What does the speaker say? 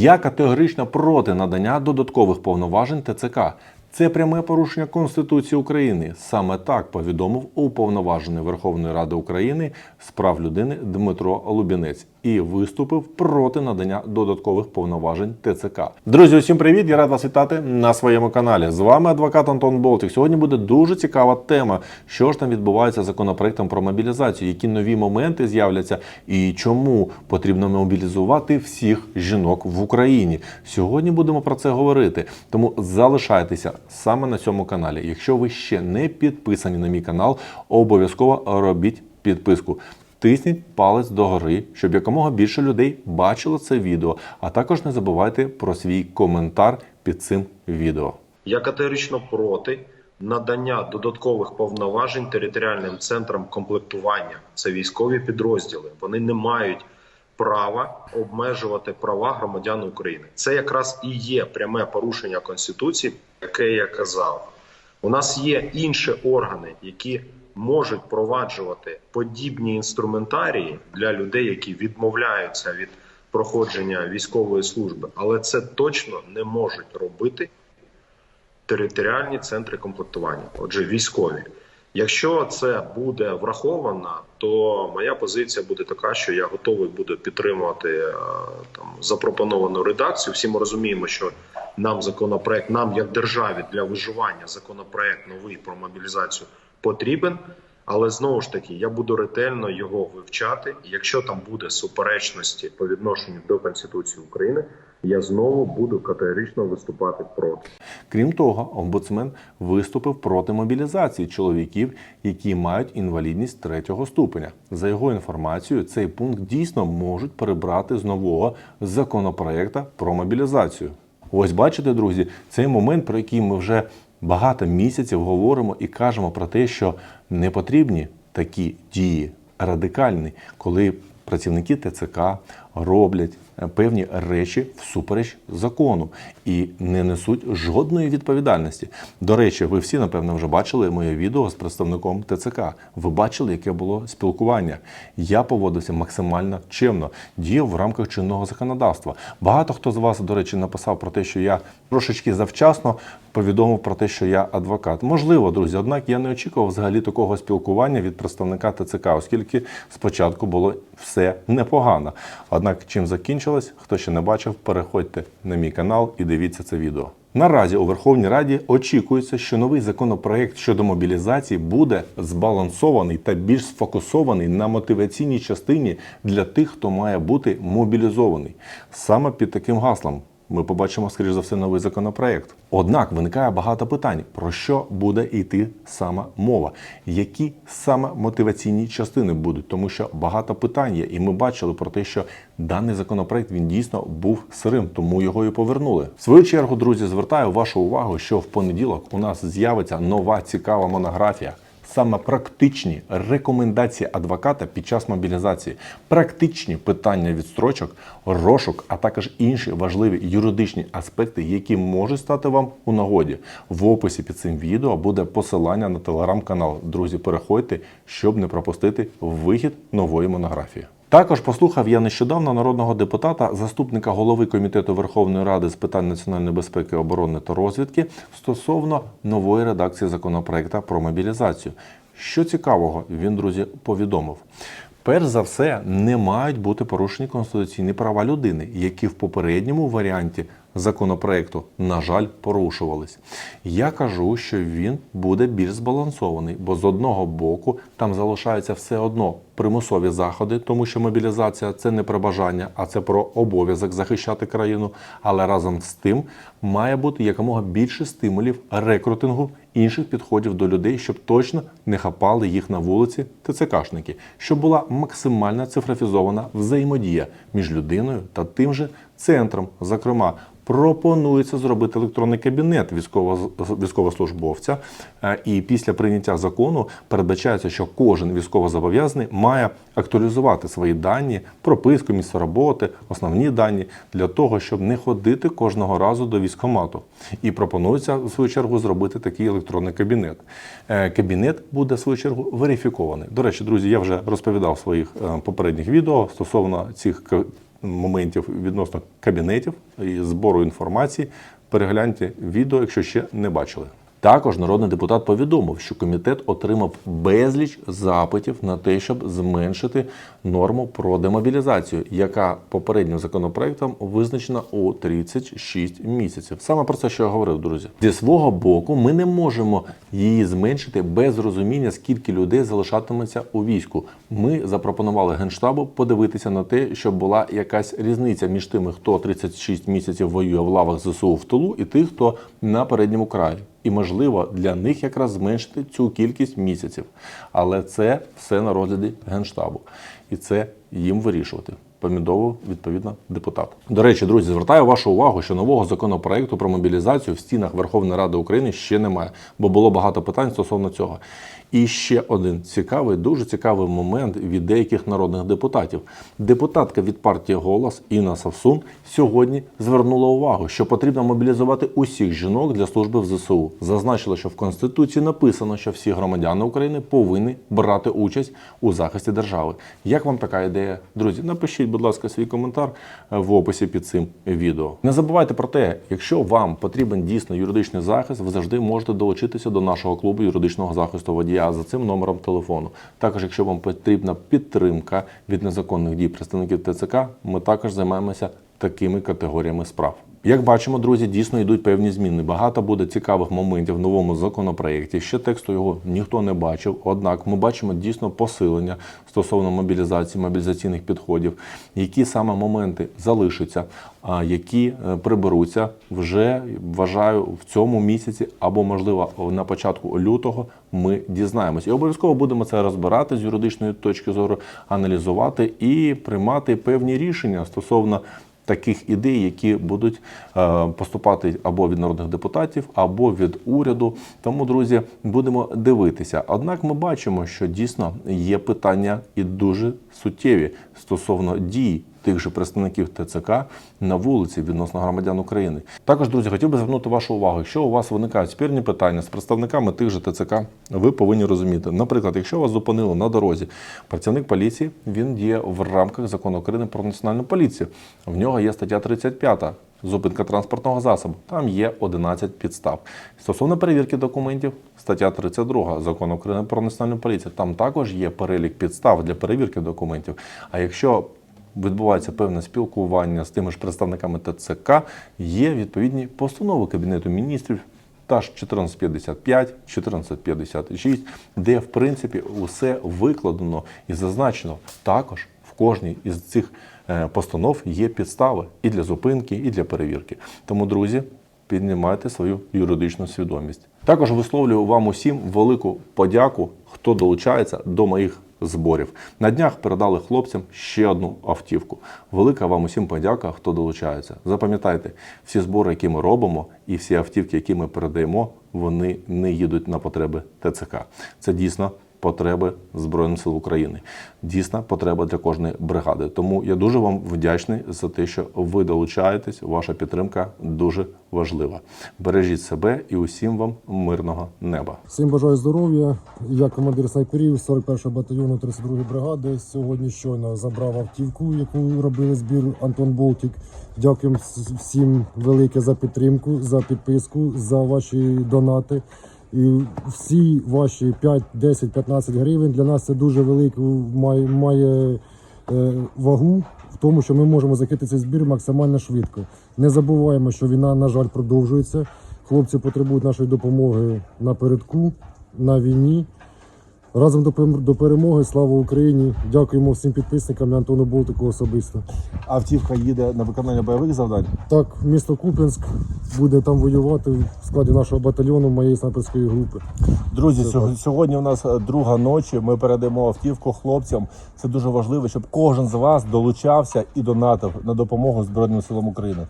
Я категорично проти надання додаткових повноважень ТЦК. Це пряме порушення Конституції України. Саме так повідомив уповноважений Верховної Ради України з прав людини Дмитро Лубінець і виступив проти надання додаткових повноважень ТЦК. Друзі, усім привіт! Я рад вас вітати на своєму каналі. З вами адвокат Антон Болтик. Сьогодні буде дуже цікава тема, що ж там відбувається з законопроектом про мобілізацію, які нові моменти з'являться і чому потрібно мобілізувати всіх жінок в Україні. Сьогодні будемо про це говорити. Тому залишайтеся саме на цьому каналі. Якщо ви ще не підписані на мій канал, обов'язково робіть підписку. Тисніть палець догори, щоб якомога більше людей бачило це відео. А також не забувайте про свій коментар під цим відео. Я категорично проти надання додаткових повноважень територіальним центрам комплектування. Це військові підрозділи. Вони не мають права обмежувати права громадян України. Це якраз і є пряме порушення конституції, яке я казав. У нас є інші органи, які можуть проваджувати подібні інструментарії для людей, які відмовляються від проходження військової служби, але це точно не можуть робити територіальні центри комплектування, отже, військові. Якщо це буде враховано, то моя позиція буде така, що я готовий буду підтримувати е, там запропоновану редакцію. Всі ми розуміємо, що нам законопроект, нам як державі для виживання законопроект новий про мобілізацію потрібен. Але знову ж таки, я буду ретельно його вивчати. І Якщо там буде суперечності по відношенню до Конституції України, я знову буду категорично виступати проти. Крім того, омбудсмен виступив проти мобілізації чоловіків, які мають інвалідність третього ступеня. За його інформацією, цей пункт дійсно можуть перебрати з нового законопроекта про мобілізацію. Ось бачите, друзі, цей момент, про який ми вже багато місяців говоримо і кажемо про те, що не потрібні такі дії радикальні, коли працівники ТЦК роблять певні речі всупереч закону і не несуть жодної відповідальності. До речі, ви всі напевно вже бачили моє відео з представником ТЦК. Ви бачили, яке було спілкування. Я поводився максимально чемно, діяв в рамках чинного законодавства. Багато хто з вас, до речі, написав про те, що я трошечки завчасно повідомив про те, що я адвокат. Можливо, друзі, однак я не очікував взагалі такого спілкування від представника ТЦК, оскільки спочатку було все непогано. Однак, чим закінчилось, хто ще не бачив, переходьте на мій канал і дивіться це відео. Наразі у Верховній Раді очікується, що новий законопроект щодо мобілізації буде збалансований та більш сфокусований на мотиваційній частині для тих, хто має бути мобілізований. Саме під таким гаслом ми побачимо, скоріш за все, новий законопроект. Однак виникає багато питань, про що буде йти саме мова, які саме мотиваційні частини будуть, тому що багато питань є, і ми бачили про те, що даний законопроект він дійсно був сирим, тому його і повернули. В свою чергу, друзі, звертаю вашу увагу, що в понеділок у нас з'явиться нова цікава монографія. Саме практичні рекомендації адвоката під час мобілізації, практичні питання відстрочок, розшук, а також інші важливі юридичні аспекти, які можуть стати вам у нагоді. В описі під цим відео буде посилання на телеграм-канал. Друзі, переходьте, щоб не пропустити вихід нової монографії. Також послухав я нещодавно народного депутата, заступника голови комітету Верховної Ради з питань національної безпеки, оборони та розвідки стосовно нової редакції законопроекту про мобілізацію. Що цікавого, він друзі повідомив. Перш за все, не мають бути порушені конституційні права людини, які в попередньому варіанті законопроекту, на жаль, порушувались. Я кажу, що він буде більш збалансований, бо з одного боку там залишаються все одно примусові заходи, тому що мобілізація це не про бажання, а це про обов'язок захищати країну. Але разом з тим має бути якомога більше стимулів рекрутингу інших підходів до людей, щоб точно не хапали їх на вулиці ТЦКшники, щоб була максимально цифрофізована взаємодія між людиною та тим же центром. Зокрема, пропонується зробити електронний кабінет військово- військовослужбовця. Е, І після прийняття закону передбачається, що кожен військовозобов'язаний має актуалізувати свої дані, прописку, місце роботи, основні дані для того, щоб не ходити кожного разу до військкомату. І пропонується в свою чергу зробити такий електронний кабінет. Е, Кабінет буде в свою чергу верифікований. До речі, друзі, я вже розповідав в своїх е, попередніх відео стосовно цих моментів відносно кабінетів і збору інформації. Перегляньте відео, якщо ще не бачили. Також народний депутат повідомив, що комітет отримав безліч запитів на те, щоб зменшити норму про демобілізацію, яка попереднім законопроектом визначена у 36 місяців. Саме про це, що я говорив, друзі. Зі свого боку, ми не можемо її зменшити без розуміння, скільки людей залишатиметься у війську. Ми запропонували генштабу подивитися на те, щоб була якась різниця між тими, хто 36 місяців воює в лавах ЗСУ в тилу, і тих, хто на передньому краї. І можливо для них якраз зменшити цю кількість місяців. Але це все на розгляді генштабу, і це їм вирішувати. Помідову відповідно депутат. До речі, друзі, звертаю вашу увагу, що нового законопроекту про мобілізацію в стінах Верховної Ради України ще немає, бо було багато питань стосовно цього. І ще один цікавий, дуже цікавий момент від деяких народних депутатів. Депутатка від партії Голос Інна Савсун сьогодні звернула увагу, що потрібно мобілізувати усіх жінок для служби в ЗСУ. Зазначила, що в Конституції написано, що всі громадяни України повинні брати участь у захисті держави. Як вам така ідея, друзі? Напишіть, будь ласка, свій коментар е, в описі під цим відео. Не забувайте про те, якщо вам потрібен дійсно юридичний захист, ви завжди можете долучитися до нашого клубу юридичного захисту водія за цим номером телефону. Також, якщо вам потрібна підтримка від незаконних дій представників ТЦК, ми також займаємося такими категоріями справ. Як бачимо, друзі, дійсно йдуть певні зміни. Багато буде цікавих моментів в новому законопроєкті. Ще тексту його ніхто не бачив. Однак ми бачимо дійсно посилення стосовно мобілізації, мобілізаційних підходів, які саме моменти залишаться, а які е, приберуться вже вважаю в цьому місяці або можливо на початку лютого. Ми дізнаємось і обов'язково будемо це розбирати з юридичної точки зору, аналізувати і приймати певні рішення стосовно таких ідей, які будуть е, поступати або від народних депутатів, або від уряду. Тому, друзі, будемо дивитися. Однак ми бачимо, що дійсно є питання і дуже суттєві стосовно дій. Тих же представників ТЦК на вулиці відносно громадян України. Також, друзі, хотів би звернути вашу увагу. Якщо у вас виникають спірні питання з представниками тих же ТЦК, ви повинні розуміти. Наприклад, якщо вас зупинили на дорозі, працівник поліції він діє в рамках закону України про національну поліцію. В нього є стаття 35. Зупинка транспортного засобу. Там є 11 підстав. Стосовно перевірки документів, стаття 32 закону України про національну поліцію. Там також є перелік підстав для перевірки документів. А якщо відбувається певне спілкування з тими ж представниками ТЦК, є відповідні постанови Кабінету міністрів. Та ж 1455, 1456, де в принципі усе викладено і зазначено. Також в кожній із цих е, постанов є підстави і для зупинки, і для перевірки. Тому, друзі, піднімайте свою юридичну свідомість. Також висловлюю вам усім велику подяку, хто долучається до моїх зборів. На днях передали хлопцям ще одну автівку. Велика вам усім подяка, хто долучається. Запам'ятайте, всі збори, які ми робимо, і всі автівки, які ми передаємо, вони не їдуть на потреби ТЦК. Це дійсно потреби Збройних сил України. Дійсна потреба для кожної бригади. Тому я дуже вам вдячний за те, що ви долучаєтесь. Ваша підтримка дуже важлива. Бережіть себе і усім вам мирного неба. Всім бажаю здоров'я. Я командир снайперів 41-го батальйону 32-ї бригади. Сьогодні щойно забрав автівку, яку робили збір Антон Болтік. Дякуємо с- всім велике за підтримку, за підписку, за ваші донати. І всі ваші 5, 10, 15 гривень для нас це дуже велику має, має е, вагу в тому, що ми можемо закрити цей збір максимально швидко. Не забуваємо, що війна, на жаль, продовжується. Хлопці потребують нашої допомоги напередку, на війні. Разом до перемоги. Слава Україні! Дякуємо всім підписникам і Антону Болтику особисто. Автівка їде на виконання бойових завдань. Так, місто Куп'янськ буде там воювати в складі нашого батальйону моєї снайперської групи. Друзі, Це сьогодні, так. сьогодні у нас е, друга ночі. Ми передаємо автівку хлопцям. Це дуже важливо, щоб кожен з вас долучався і донатив на допомогу Збройним силам України.